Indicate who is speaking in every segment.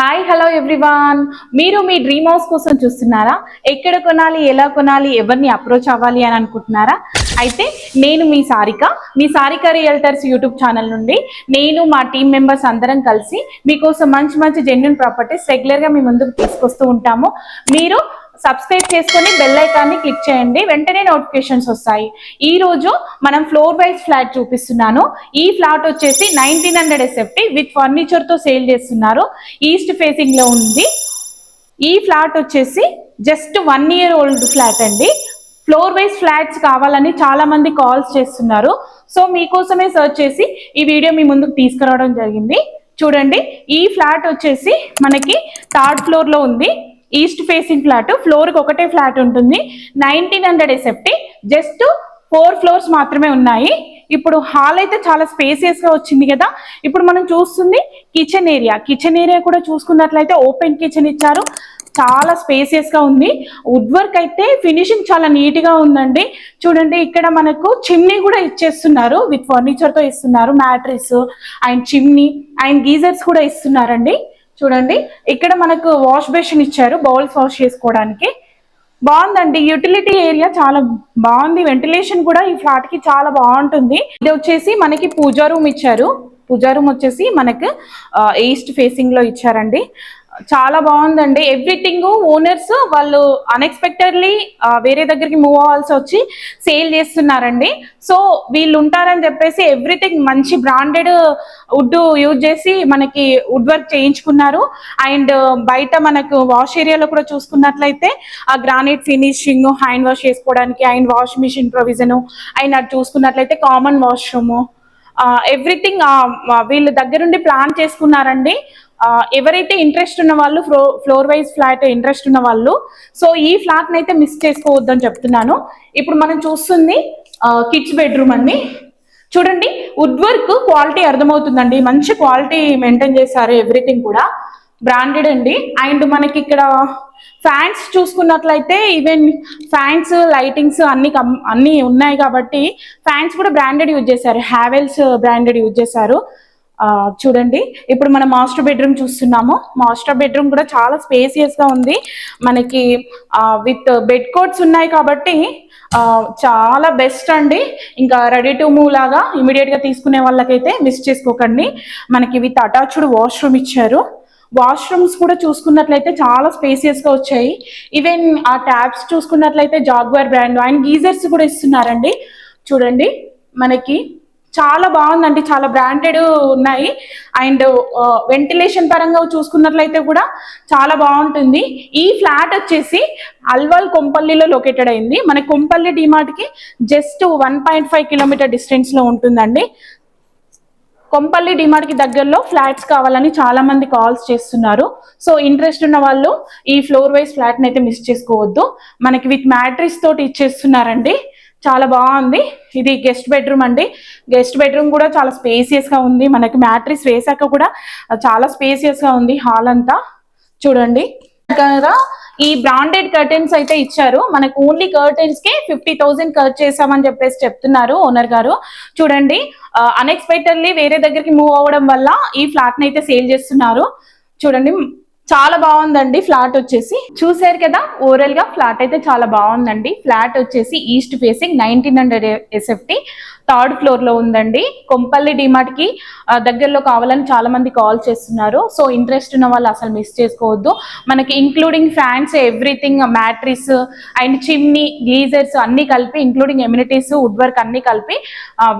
Speaker 1: Hi hello everyone మీరు మీ dream house కోసం చూస్తున్నారా? ఎక్కడ కొనాలి ఎలా కొనాలి ఎవరిని అప్రోచ్ అవ్వాలి అని అనుకుంటున్నారా? అయితే నేను మీ సారిక మీ సారిక రియల్టర్స్ యూట్యూబ్ ఛానల్ నుండి నేను మా టీం మెంబర్స్ అందరం కలిసి మీకోసం మంచి మంచి జెన్యున్ ప్రాపర్టీస్ రెగ్యులర్గా మీ ముందుకు తీసుకొస్తూ ఉంటాము. మీరు సబ్స్క్రైబ్ చేసుకొని బెల్ ఐకాన్ని క్లిక్ చేయండి. వెంటనే నోటిఫికేషన్స్ వస్తాయి. ఈ రోజు మనం ఫ్లోర్ వైజ్ ఫ్లాట్ చూపిస్తున్నాను. ఈ ఫ్లాట్ వచ్చేసి నైన్టీన్ హండ్రెడ్ ఎస్ఎఫ్టీ విత్ ఫర్నిచర్తో సేల్ చేస్తున్నారు. ఈస్ట్ ఫేసింగ్లో ఉంది. ఈ ఫ్లాట్ వచ్చేసి just one year old flat అండి. ఫ్లోర్ వైజ్ ఫ్లాట్స్ కావాలని చాలా మంది కాల్స్ చేస్తున్నారు. సో మీకోసమే సర్చ్ చేసి ఈ వీడియో మీ ముందుకు తీసుకురావడం జరిగింది. చూడండి ఈ ఫ్లాట్ వచ్చేసి మనకి థర్డ్ ఫ్లోర్లో ఉంది. ఈస్ట్ ఫేసింగ్ ఫ్లాట్ ఫ్లోర్కి ఒకటే ఫ్లాట్ ఉంటుంది. Nineteen hundred SFT just four floors మాత్రమే ఉన్నాయి. ఇప్పుడు హాల్ అయితే చాలా స్పేసియస్గా వచ్చింది కదా. ఇప్పుడు మనం చూస్తుంది కిచెన్ ఏరియా. కిచెన్ ఏరియా కూడా చూసుకున్నట్లయితే ఓపెన్ కిచెన్ ఇచ్చారు. చాలా స్పేసియస్గా ఉంది. వుడ్ వర్క్ అయితే ఫినిషింగ్ చాలా నీట్గా ఉందండి. చూడండి ఇక్కడ మనకు చిమ్నీ కూడా ఇచ్చేస్తున్నారు. విత్ ఫర్నిచర్తో ఇస్తున్నారు. Mattress and chimney and geysers కూడా ఇస్తున్నారండి. చూడండి. ఇక్కడ మనకు వాష్ బేసిన్ ఇచ్చారు బౌల్స్ వాష్ చేసుకోవడానికి. బాగుందండి. యూటిలిటీ ఏరియా చాలా బాగుంది. వెంటిలేషన్ కూడా ఈ ఫ్లాట్కి చాలా బాగుంటుంది. ఇది వచ్చేసి మనకి పూజా రూమ్ ఇచ్చారు. పూజా రూమ్ వచ్చేసి మనకు ఈస్ట్ ఫేసింగ్లో ఇచ్చారండి. చాలా బాగుందండి. ఎవ్రీథింగ్ ఓనర్స్ వాళ్ళు అన్ఎక్స్పెక్టెడ్లీ వేరే దగ్గరికి మూవ్ అవ్వాల్సి వచ్చి సేల్ చేస్తున్నారండి. సో వీళ్ళు ఉంటారని చెప్పేసి ఎవ్రీథింగ్ మంచి బ్రాండెడ్ వుడ్ యూజ్ చేసి మనకి వుడ్ వర్క్ చేయించుకున్నారు. అండ్ బయట మనకు వాష్ ఏరియాలో కూడా చూసుకున్నట్లయితే ఆ గ్రానైట్ ఫినిషింగ్ హ్యాండ్ వాష్ చేసుకోవడానికి and wash machine provision and అది చూసుకున్నట్లయితే కామన్ వాష్రూమ్ ఎవ్రీథింగ్ వీళ్ళ దగ్గరుండి ప్లాన్ చేసుకున్నారండి. ఎవరైతే ఇంట్రెస్ట్ ఉన్న వాళ్ళు flo floor wise flat interest ఉన్న వాళ్ళు సో ఈ ఫ్లాట్ అయితే మిస్ చేసుకోవద్దని చెప్తున్నాను. ఇప్పుడు మనం చూస్తుంది కిడ్స్ బెడ్రూమ్ అండి. చూడండి వుడ్ వర్క్ క్వాలిటీ అర్థమవుతుందండి. మంచి క్వాలిటీ మెయింటైన్ చేశారు ఎవ్రీథింగ్ కూడా. బ్రాండెడ్ అండి. అండ్ మనకి ఇక్కడ ఫ్యాన్స్ చూసుకున్నట్లయితే ఈవెన్ ఫ్యాన్స్ లైటింగ్స్ అన్ని అన్ని ఉన్నాయి కాబట్టి ఫ్యాన్స్ కూడా బ్రాండెడ్ యూజ్ చేశారు. హ్యావెల్స్ బ్రాండెడ్ యూజ్ చేశారు. చూడండి. ఇప్పుడు మనం మాస్టర్ బెడ్రూమ్ చూస్తున్నాము. మాస్టర్ బెడ్రూమ్ కూడా చాలా స్పేసియస్గా ఉంది. మనకి విత్ బెడ్ కోట్స్ ఉన్నాయి కాబట్టి చాలా బెస్ట్ అండి. ఇంకా రెడీ టు మూవ్ లాగా ఇమీడియట్గా తీసుకునే వాళ్ళకైతే మిస్ చేసుకోకండి. మనకి విత్ అటాచ్డ్ వాష్రూమ్ ఇచ్చారు. వాష్రూమ్స్ కూడా చూసుకున్నట్లయితే చాలా స్పేసియస్గా వచ్చాయి. ఈవెన్ ఆ ట్యాబ్స్ చూసుకున్నట్లయితే జాగ్వార్ బ్రాండ్ అండ్ గీజర్స్ కూడా ఇస్తున్నారండి. చూడండి మనకి చాలా బాగుందండి చాలా బ్రాండెడ్ ఉన్నాయి. అండ్ వెంటిలేషన్ పరంగా చూసుకున్నట్లయితే కూడా చాలా బాగుంటుంది. ఈ ఫ్లాట్ వచ్చేసి అల్వాల్ కొంపల్లిలో లొకేటెడ్ అయింది. మన Kompally డిమార్ట్కి just one point five kilometer డిస్టెన్స్లో ఉంటుందండి. కొంపల్లి డిమార్ట్కి దగ్గరలో ఫ్లాట్స్ కావాలని చాలా మంది కాల్స్ చేస్తున్నారు. సో ఇంట్రెస్ట్ ఉన్న వాళ్ళు ఈ ఫ్లోర్ వైజ్ ఫ్లాట్ అయితే మిస్ చేసుకోవద్దు. మనకి విత్ మ్యాట్రిస్ తోటి ఇచ్చేస్తున్నారండి. చాలా బాగుంది. ఇది గెస్ట్ బెడ్రూమ్ అండి. గెస్ట్ బెడ్రూమ్ కూడా చాలా స్పేసియస్గా ఉంది. మనకి మ్యాట్రిస్ వేసాక కూడా చాలా స్పేసియస్గా ఉంది హాల్ అంతా. చూడండి. కదా? ఈ బ్రాండెడ్ కర్టెన్స్ అయితే ఇచ్చారు. మనకు ఓన్లీ కర్టెన్స్కి ఫిఫ్టీ థౌసండ్ ఖర్చు చేసామని చెప్పేసి చెప్తున్నారు ఓనర్ గారు. చూడండి అన్ఎక్స్పెక్టెడ్లీ వేరే దగ్గరికి మూవ్ అవ్వడం వల్ల ఈ ఫ్లాట్ని అయితే సేల్ చేస్తున్నారు. చూడండి చాలా బాగుందండి ఫ్లాట్ వచ్చేసి. చూసారు కదా ఓవరాల్గా ఫ్లాట్ అయితే చాలా బాగుందండి. ఫ్లాట్ వచ్చేసి east facing nineteen hundred SFT third ఫ్లోర్లో ఉందండి. కొంపల్లి డిమార్ట్కి దగ్గరలో కావాలని చాలా మంది కాల్ చేస్తున్నారు. సో ఇంట్రెస్ట్ ఉన్న వాళ్ళు అసలు మిస్ చేసుకోవద్దు. మనకి including fans everything mattress and chimney geysers అన్ని కలిపి ఇంక్లూడింగ్ ఎమ్యూనిటీస్ వుడ్ వర్క్ అన్ని కలిపి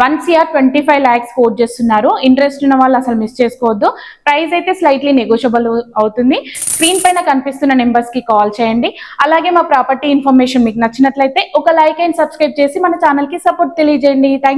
Speaker 1: one CR twenty five lakhs quote చేస్తున్నారు. ఇంట్రెస్ట్ ఉన్న వాళ్ళు అసలు మిస్ చేసుకోవద్దు. ప్రైస్ అయితే స్లైట్లీ నెగోషియబుల్ అవుతుంది. స్క్రీన్ పైన కనిపిస్తున్న నెంబర్స్కి కాల్ చేయండి. అలాగే మా ప్రాపర్టీ ఇన్ఫర్మేషన్ మీకు నచ్చినట్లయితే ఒక లైక్ అండ్ సబ్స్క్రైబ్ చేసి మన ఛానల్కి సపోర్ట్ తెలియజేయండి. Thank